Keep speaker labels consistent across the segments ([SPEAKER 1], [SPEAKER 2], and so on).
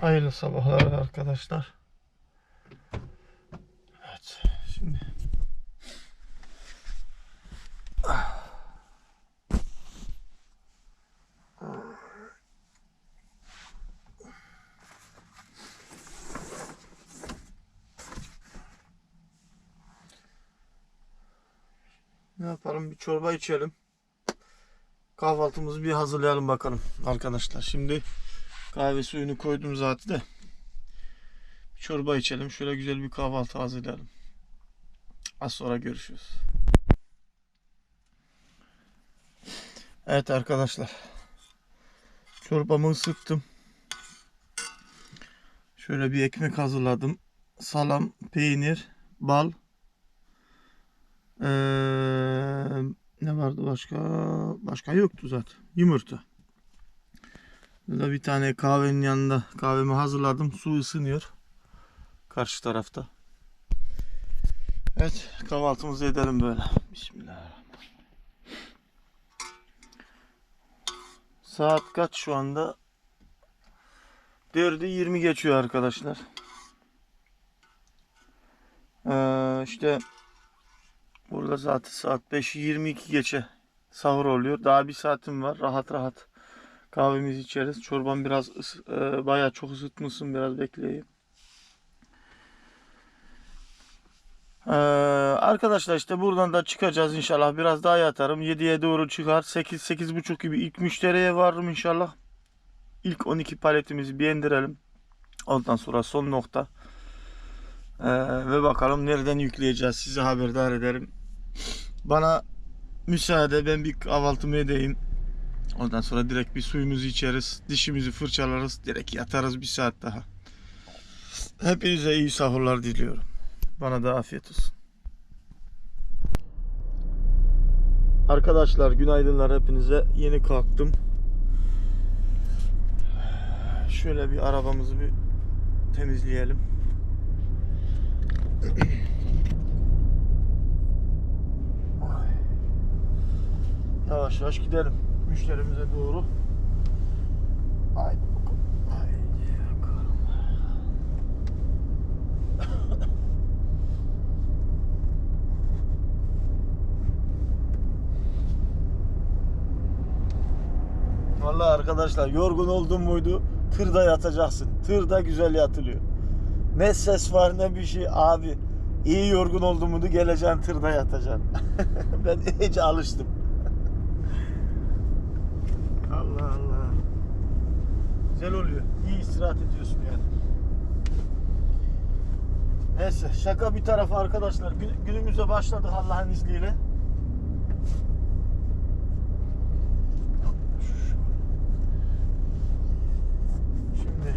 [SPEAKER 1] Hayırlı sabahlar arkadaşlar. Evet, şimdi ne yapalım? Bir çorba içelim. Kahvaltımızı bir hazırlayalım bakalım arkadaşlar. Şimdi kahve suyunu koydum zaten de. Çorba içelim. Şöyle güzel bir kahvaltı hazırlayalım. Az sonra görüşürüz. Evet arkadaşlar. Çorbamı ısıttım. Şöyle bir ekmek hazırladım. Salam, peynir, bal. Ee, ne vardı başka? Başka yoktu zaten. Yumurta. Burada bir tane kahvenin yanında kahvemi hazırladım. Su ısınıyor. Karşı tarafta. Evet kahvaltımızı edelim böyle. Bismillahirrahmanirrahim. Saat kaç şu anda? 4'ü 20 geçiyor arkadaşlar. Ee, işte burada zaten saat 5'i 22 geçe sahur oluyor. Daha bir saatim var. Rahat rahat kahvemizi içeriz. Çorban biraz e, bayağı çok ısıtmışsın. Biraz bekleyeyim. Ee, arkadaşlar işte buradan da çıkacağız inşallah. Biraz daha yatarım. 7'ye doğru çıkar. 8 8.30 gibi ilk müşteriye varırım inşallah. İlk 12 paletimizi bir indirelim. Ondan sonra son nokta. Ee, ve bakalım nereden yükleyeceğiz. Sizi haberdar ederim. Bana müsaade ben bir kahvaltımı edeyim. Ondan sonra direkt bir suyumuzu içeriz. Dişimizi fırçalarız. Direkt yatarız bir saat daha. Hepinize iyi sahurlar diliyorum. Bana da afiyet olsun. Arkadaşlar günaydınlar hepinize. Yeni kalktım. Şöyle bir arabamızı bir temizleyelim. Yavaş yavaş gidelim müşterimize doğru. Haydi bakalım. Haydi bakalım. Vallahi arkadaşlar yorgun oldun muydu tırda yatacaksın. Tırda güzel yatılıyor. Ne ses var ne bir şey abi. İyi yorgun oldun muydu geleceksin tırda yatacaksın. ben iyice alıştım. Allah Allah. Güzel oluyor. İyi istirahat ediyorsun yani. Neyse şaka bir tarafa arkadaşlar. Gün- günümüze başladık Allah'ın izniyle. Şimdi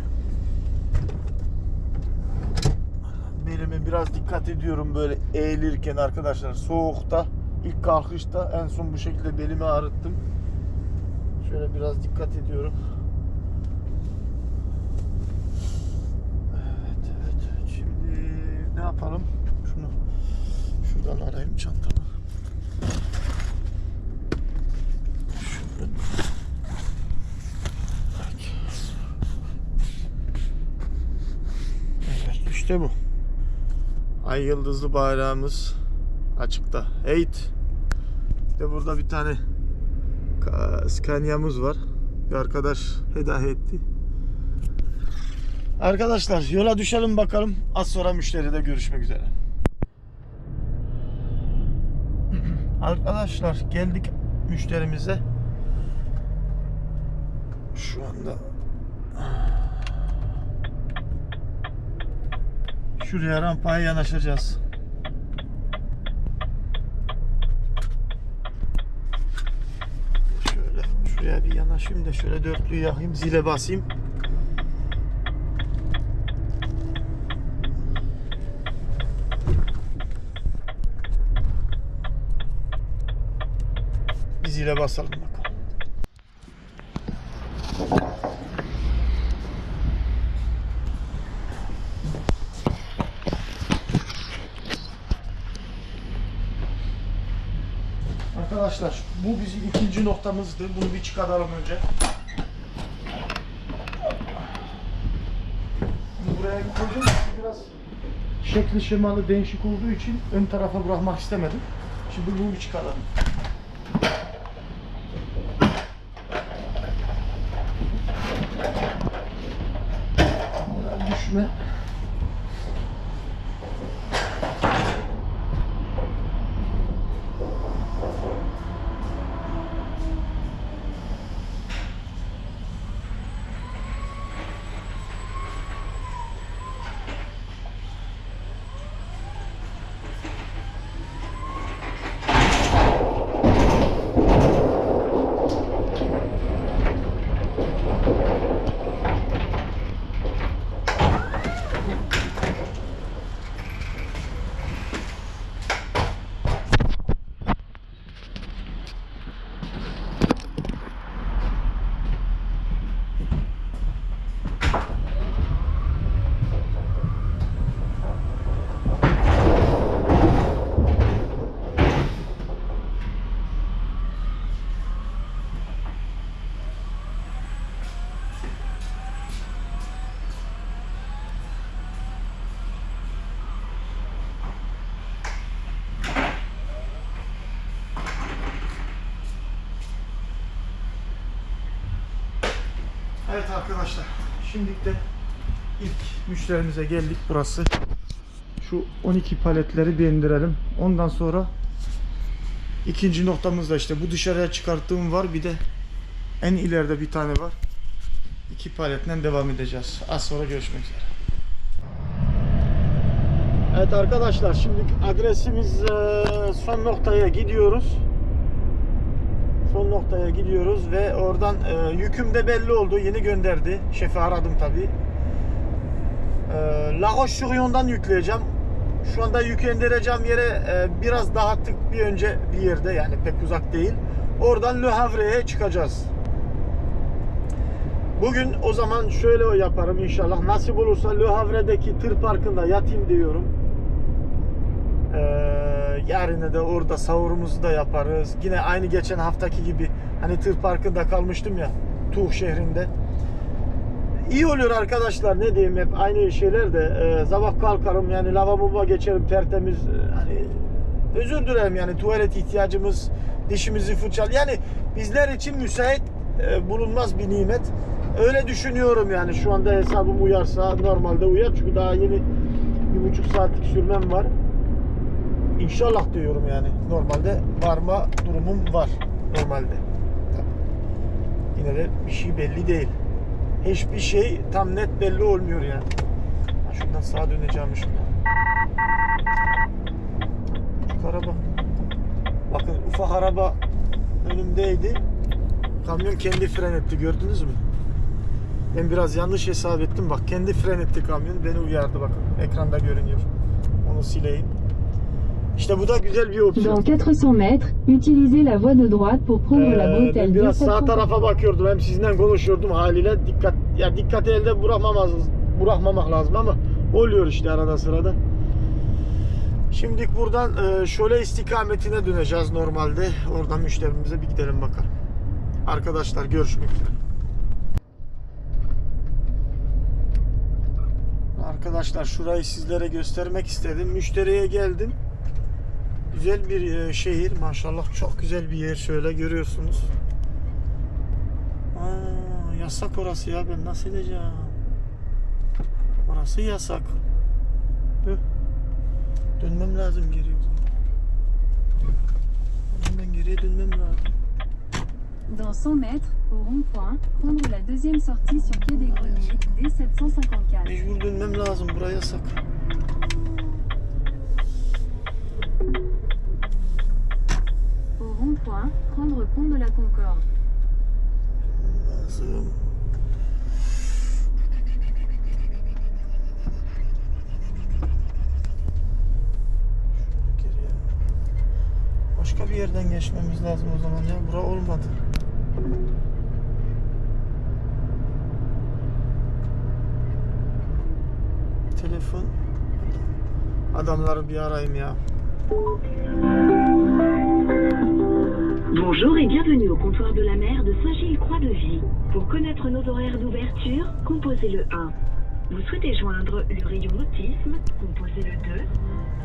[SPEAKER 1] belime biraz dikkat ediyorum böyle eğilirken arkadaşlar soğukta ilk kalkışta en son bu şekilde belimi ağrıttım. Şöyle biraz dikkat ediyorum. Evet, evet. Şimdi ne yapalım? Şunu şuradan arayayım çantamı. Şöyle. Evet, işte bu. Ay yıldızlı bayrağımız açıkta. Eğit. İşte burada bir tane Scania'mız var. Bir arkadaş hediye etti. Arkadaşlar yola düşelim bakalım. Az sonra müşteride görüşmek üzere. Arkadaşlar geldik müşterimize. Şu anda şuraya rampaya yanaşacağız. Şöyle şuraya bir yanaşayım da şöyle dörtlüyü yakayım, zile basayım. Bir zile basalım. Arkadaşlar bu bizim ikinci noktamızdı. Bunu bir çıkaralım önce. renk koydum. Biraz şekli şemalı değişik olduğu için ön tarafa bırakmak istemedim. Şimdi bunu bir çıkaralım. Düşme. Evet arkadaşlar. Şimdilik de ilk müşterimize geldik burası. Şu 12 paletleri bir indirelim. Ondan sonra ikinci noktamız da işte bu dışarıya çıkarttığım var. Bir de en ileride bir tane var. İki paletle devam edeceğiz. Az sonra görüşmek üzere. Evet arkadaşlar şimdi adresimiz eee, son noktaya gidiyoruz. Son noktaya gidiyoruz ve oradan e, yüküm de belli oldu. Yeni gönderdi. Şefi aradım tabii. E, La Roche-sur-Yon'dan yükleyeceğim. Şu anda yükü indireceğim yere e, biraz daha tık bir önce bir yerde yani pek uzak değil. Oradan Le Havre'ye çıkacağız. Bugün o zaman şöyle yaparım inşallah. Nasip olursa Le Havre'deki tır parkında yatayım diyorum. Ee, yarın da orada sahurumuzu da yaparız. Yine aynı geçen haftaki gibi hani tır parkında kalmıştım ya Tuğ şehrinde. İyi oluyor arkadaşlar ne diyeyim hep aynı şeyler de e, sabah kalkarım yani lavaboba geçerim tertemiz e, hani özür dilerim yani tuvalet ihtiyacımız dişimizi fırçal yani bizler için müsait e, bulunmaz bir nimet. Öyle düşünüyorum yani şu anda hesabım uyarsa normalde uyar çünkü daha yeni bir buçuk saatlik sürmem var. İnşallah diyorum yani. Normalde varma durumum var. Normalde. Yine de bir şey belli değil. Hiçbir şey tam net belli olmuyor yani. Ha, şundan sağa döneceğim şundan. Ufak araba. Bakın ufak araba önümdeydi. Kamyon kendi fren etti gördünüz mü? Ben biraz yanlış hesap ettim. Bak kendi fren etti kamyon. Beni uyardı bakın. Ekranda görünüyor. Onu sileyim. İşte bu da güzel bir opsiyon.
[SPEAKER 2] Dans 400 mètres, utilisez la voie de droite pour prendre la
[SPEAKER 1] Ee, ben
[SPEAKER 2] bretelle
[SPEAKER 1] biraz sağ
[SPEAKER 2] 250.
[SPEAKER 1] tarafa bakıyordum. Hem sizinle konuşuyordum haliyle. Dikkat ya dikkati elde bırakmamaz bırakmamak lazım ama oluyor işte arada sırada. Şimdi buradan e, şöyle istikametine döneceğiz normalde. Oradan müşterimize bir gidelim bakalım. Arkadaşlar görüşmek üzere. Arkadaşlar şurayı sizlere göstermek istedim. Müşteriye geldim. Güzel bir e, şehir maşallah çok güzel bir yer şöyle görüyorsunuz. Aa, yasak orası ya ben nasıl edeceğim? Orası yasak. Dönmem lazım geri. Ben geriye dönmem lazım.
[SPEAKER 2] Dans 100 mètres, au rond-point, prendre la deuxième sortie sur Quai des Greniers, D754.
[SPEAKER 1] Mecbur dönmem lazım buraya yasak.
[SPEAKER 2] Rond-point, prendre pont de la Concorde.
[SPEAKER 1] Başka bir yerden geçmemiz lazım o zaman ya. Bura olmadı. Telefon. Adamları bir arayayım ya.
[SPEAKER 3] Bonjour et bienvenue au comptoir de la mer de Saint-Gilles-Croix-de-Vie. Pour connaître nos horaires d'ouverture, composez le 1. Vous souhaitez joindre le rayon autisme, composez le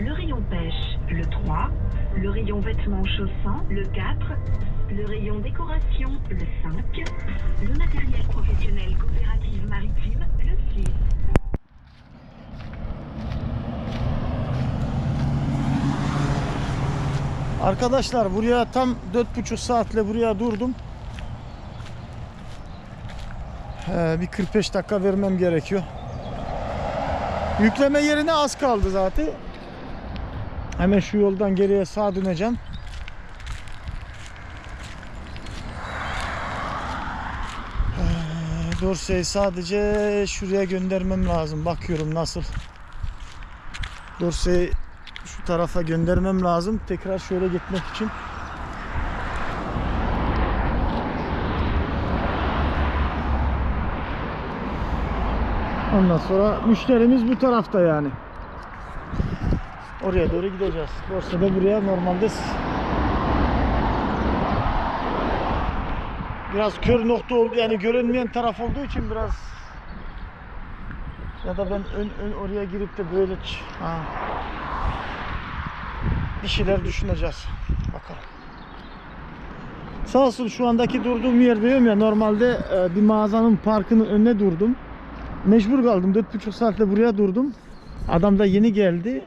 [SPEAKER 3] 2, le rayon pêche, le 3, le rayon vêtements chaussants, le 4, le rayon décoration, le 5, le matériel professionnel coopérative maritime, le 6.
[SPEAKER 1] Arkadaşlar buraya tam 4,5 saatle buraya durdum. Ee, bir 45 dakika vermem gerekiyor. Yükleme yerine az kaldı zaten. Hemen şu yoldan geriye sağa döneceğim. Ee, Dorse'yi sadece şuraya göndermem lazım. Bakıyorum nasıl. Dorse'yi şu tarafa göndermem lazım. Tekrar şöyle gitmek için. Ondan sonra müşterimiz bu tarafta yani. Oraya doğru gideceğiz. Borsa da buraya normalde biraz kör nokta oldu yani görünmeyen taraf olduğu için biraz ya da ben ön, ön oraya girip de böyle ha. Bir şeyler düşüneceğiz. Bakalım. Sağ olsun şu andaki durduğum yer diyorum ya normalde e, bir mağazanın parkının önüne durdum. Mecbur kaldım. 4,5 saatte buraya durdum. Adam da yeni geldi.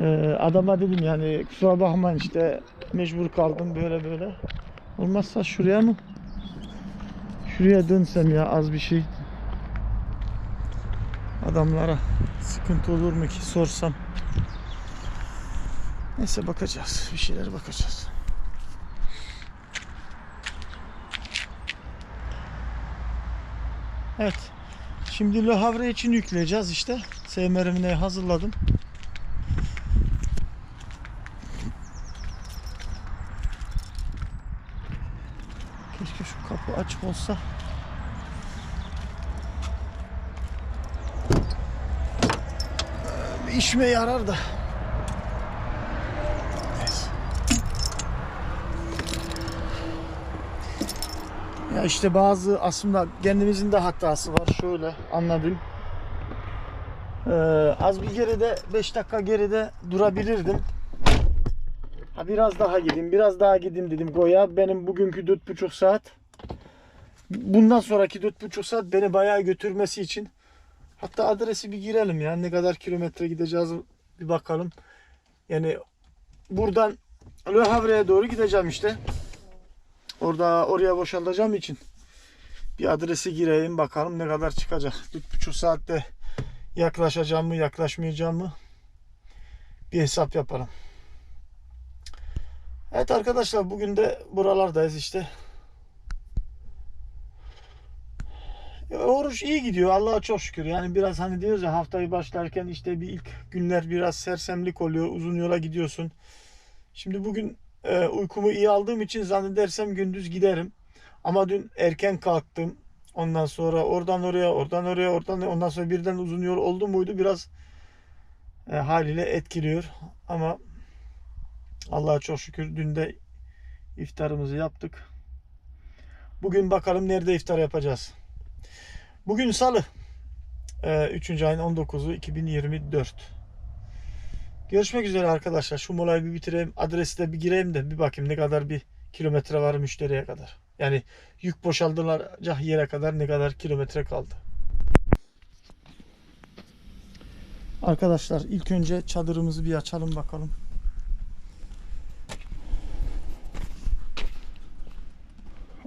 [SPEAKER 1] Ee, adama dedim yani kusura bakmayın işte mecbur kaldım böyle böyle. Olmazsa şuraya mı? Şuraya dönsem ya az bir şey. Adamlara sıkıntı olur mu ki sorsam. Neyse bakacağız. Bir şeyler bakacağız. Evet. Şimdi Le Havre için yükleyeceğiz işte. SMR'ini hazırladım. Keşke şu kapı açık olsa. İşime yarar da. Ya işte bazı aslında kendimizin de hatası var. Şöyle anladım. Ee, az bir geride 5 dakika geride durabilirdim. Ha biraz daha gideyim, biraz daha gideyim dedim Goya. Benim bugünkü 4,5 saat. Bundan sonraki 4,5 saat beni bayağı götürmesi için. Hatta adresi bir girelim ya. Ne kadar kilometre gideceğiz bir bakalım. Yani buradan Le Havre'ye doğru gideceğim işte. Orada oraya boşaltacağım için bir adresi gireyim bakalım ne kadar çıkacak. 4,5 saatte yaklaşacağım mı yaklaşmayacağım mı bir hesap yapalım. Evet arkadaşlar bugün de buralardayız işte. Oruç iyi gidiyor Allah'a çok şükür. Yani biraz hani diyoruz ya haftayı başlarken işte bir ilk günler biraz sersemlik oluyor. Uzun yola gidiyorsun. Şimdi bugün e, uykumu iyi aldığım için zannedersem gündüz giderim. Ama dün erken kalktım. Ondan sonra oradan oraya, oradan oraya, oradan. Ondan sonra birden uzun yol oldu muydu biraz e, haliyle etkiliyor. Ama Allah'a çok şükür dün de iftarımızı yaptık. Bugün bakalım nerede iftar yapacağız. Bugün salı. E, 3. ayın 19'u 2024. Görüşmek üzere arkadaşlar. Şu molayı bir bitireyim. Adresi de bir gireyim de bir bakayım ne kadar bir kilometre var müşteriye kadar. Yani yük boşaltılacak yere kadar ne kadar kilometre kaldı. Arkadaşlar ilk önce çadırımızı bir açalım bakalım.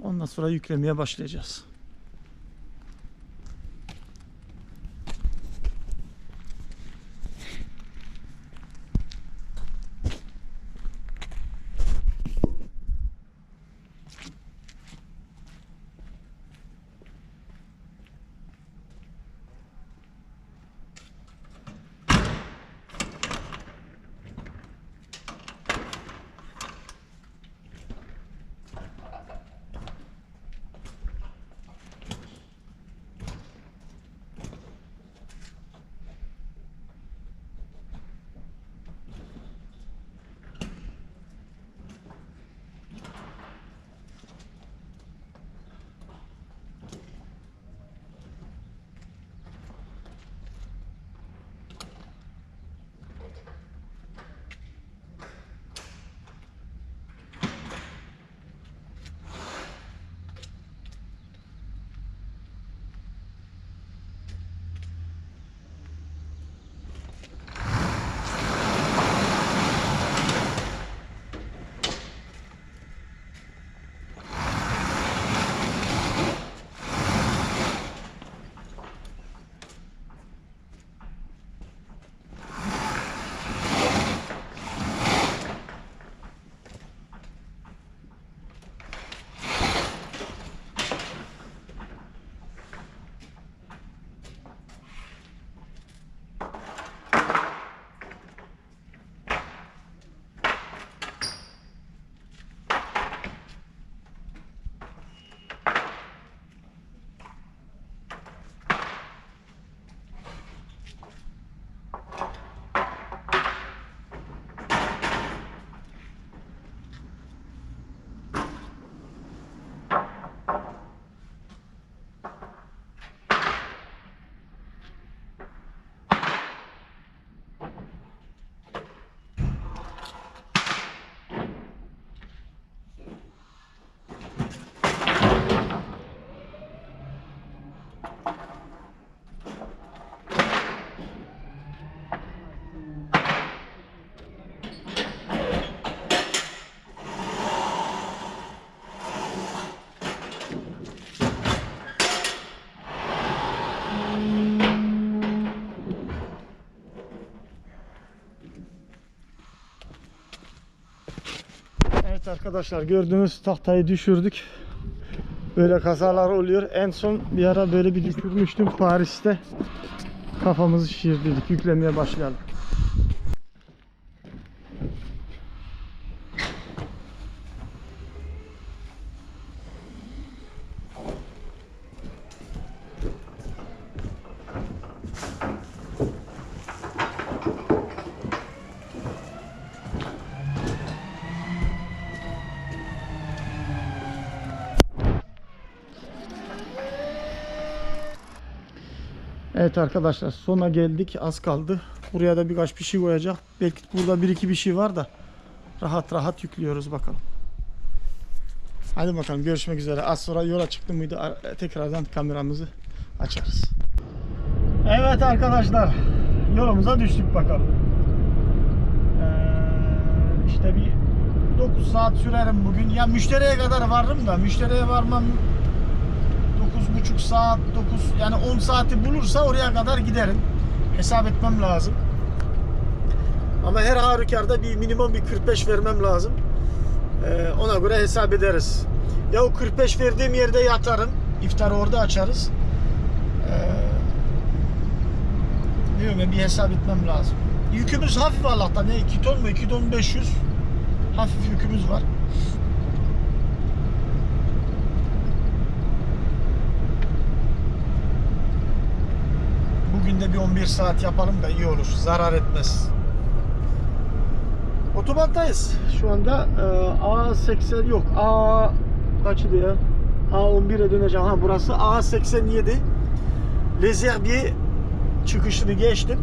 [SPEAKER 1] Ondan sonra yüklemeye başlayacağız. Arkadaşlar gördüğünüz tahtayı düşürdük. Böyle kazalar oluyor. En son bir ara böyle bir düşürmüştüm Paris'te. Kafamızı şişirdiydik. Yüklemeye başlayalım. Evet arkadaşlar sona geldik. Az kaldı. Buraya da birkaç bir şey koyacak. Belki burada bir iki bir şey var da rahat rahat yüklüyoruz bakalım. Hadi bakalım görüşmek üzere. Az sonra yola çıktı mıydı ar- tekrardan kameramızı açarız. Evet arkadaşlar yolumuza düştük bakalım. Ee, işte bir 9 saat sürerim bugün. Ya müşteriye kadar varırım da müşteriye varmam 9,5 saat 9 yani 10 saati bulursa oraya kadar giderim. Hesap etmem lazım. Ama her halükarda bir minimum bir 45 vermem lazım. Ee, ona göre hesap ederiz. Ya o 45 verdiğim yerde yatarım. İftarı orada açarız. Ee, diyorum bir hesap etmem lazım. Yükümüz hafif Allah'tan. Ne 2 ton mu? 2 ton 500. Hafif yükümüz var. Bugün de bir 11 saat yapalım da iyi olur. Zarar etmez. Otobattayız. Şu anda e, A80 yok. A kaçı diye? A11'e döneceğim. Ha burası A87. Les Herbiers çıkışını geçtim.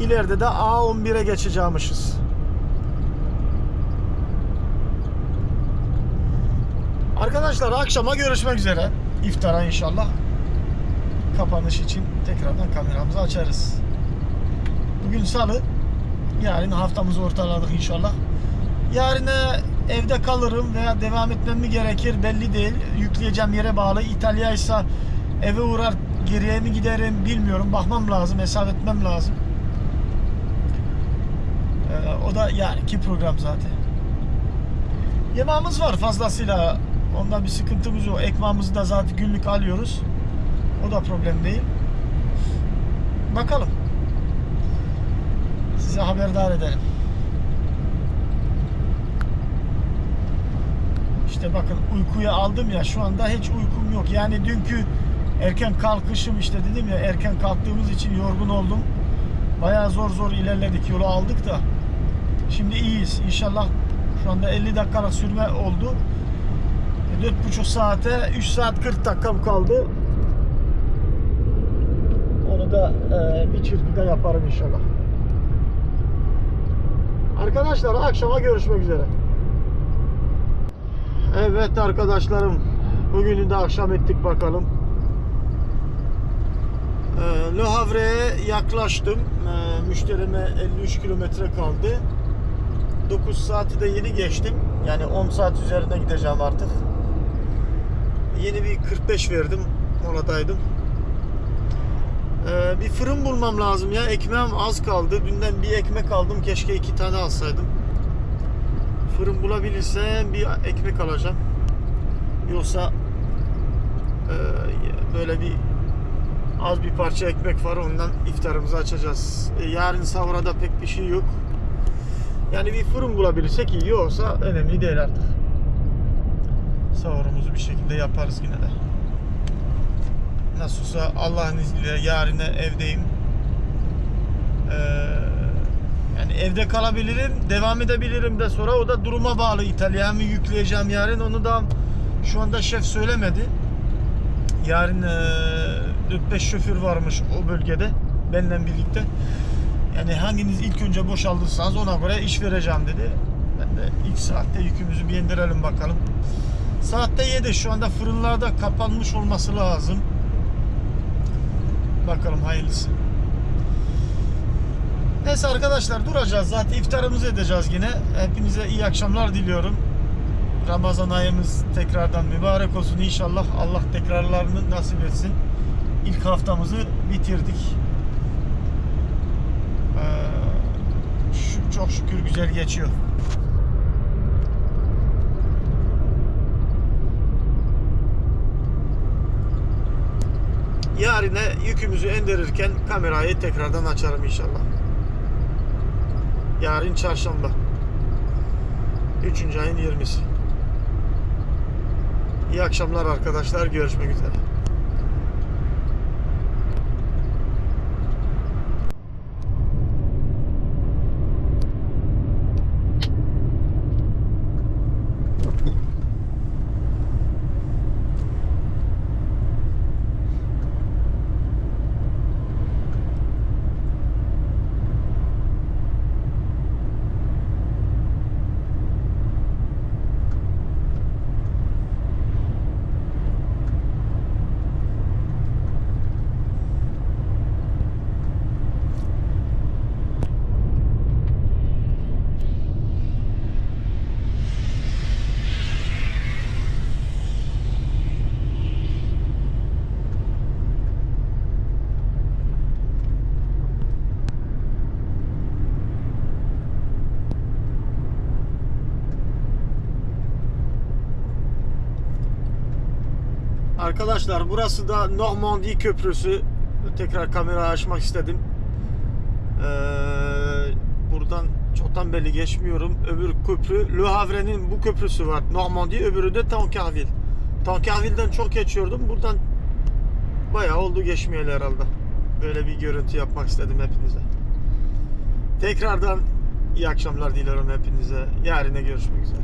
[SPEAKER 1] İleride de A11'e geçeceğimişiz. Arkadaşlar akşama görüşmek üzere. İftara inşallah kapanış için tekrardan kameramızı açarız. Bugün salı. Yarın haftamızı ortaladık inşallah. Yarına evde kalırım veya devam etmem mi gerekir belli değil. Yükleyeceğim yere bağlı. İtalya ise eve uğrar geriye mi giderim bilmiyorum. Bakmam lazım. Hesap etmem lazım. Ee, o da yarınki program zaten. Yemeğimiz var fazlasıyla. Onda bir sıkıntımız yok. Ekmeğimizi de zaten günlük alıyoruz. O da problem değil. Bakalım. Size haberdar edelim. İşte bakın uykuya aldım ya şu anda hiç uykum yok. Yani dünkü erken kalkışım işte dedim ya erken kalktığımız için yorgun oldum. Bayağı zor zor ilerledik yolu aldık da. Şimdi iyiyiz. İnşallah şu anda 50 dakikalık sürme oldu. 4,5 saate 3 saat 40 dakikam kaldı. Onu da e, bir çırpıda yaparım inşallah. Arkadaşlar akşama görüşmek üzere. Evet arkadaşlarım. Bugünü de akşam ettik bakalım. E, Le Havre'ye yaklaştım. E, müşterime 53 kilometre kaldı. 9 saati de yeni geçtim. Yani 10 saat üzerinde gideceğim artık. Yeni bir 45 verdim. Moladaydım. Ee, bir fırın bulmam lazım ya. Ekmeğim az kaldı. Dünden bir ekmek aldım. Keşke iki tane alsaydım. Fırın bulabilirsem bir ekmek alacağım. Yoksa e, böyle bir az bir parça ekmek var. Ondan iftarımızı açacağız. E, yarın sahura pek bir şey yok. Yani bir fırın bulabilirsek iyi. Yoksa önemli değil artık. Sahurumuzu bir şekilde yaparız yine de. Nasılsa Allah'ın izniyle yarına evdeyim. Ee, yani evde kalabilirim, devam edebilirim de sonra o da duruma bağlı. İtalya'mı yükleyeceğim yarın. Onu da şu anda şef söylemedi. Yarın e, 4-5 şoför varmış o bölgede benimle birlikte. Yani hanginiz ilk önce boşaldırsanız ona göre iş vereceğim dedi. Ben de ilk saatte yükümüzü bir indirelim bakalım. Saatte 7 şu anda fırınlarda kapanmış olması lazım. Bakalım hayırlısı. Neyse arkadaşlar duracağız. Zaten iftarımızı edeceğiz yine. Hepinize iyi akşamlar diliyorum. Ramazan ayımız tekrardan mübarek olsun inşallah. Allah tekrarlarını nasip etsin. İlk haftamızı bitirdik. Ee, çok şükür güzel geçiyor. Yarine yükümüzü indirirken kamerayı tekrardan açarım inşallah. Yarın çarşamba. 3. ayın 20'si. İyi akşamlar arkadaşlar. Görüşmek üzere. Arkadaşlar burası da Normandie Köprüsü. Tekrar kamerayı açmak istedim. Ee, buradan çoktan belli geçmiyorum. Öbür köprü Le Havre'nin bu köprüsü var. Normandie öbürü de Tancarville. Tancarville'den çok geçiyordum. Buradan bayağı oldu geçmeyeli herhalde. Böyle bir görüntü yapmak istedim hepinize. Tekrardan iyi akşamlar diliyorum hepinize. Yarine görüşmek üzere.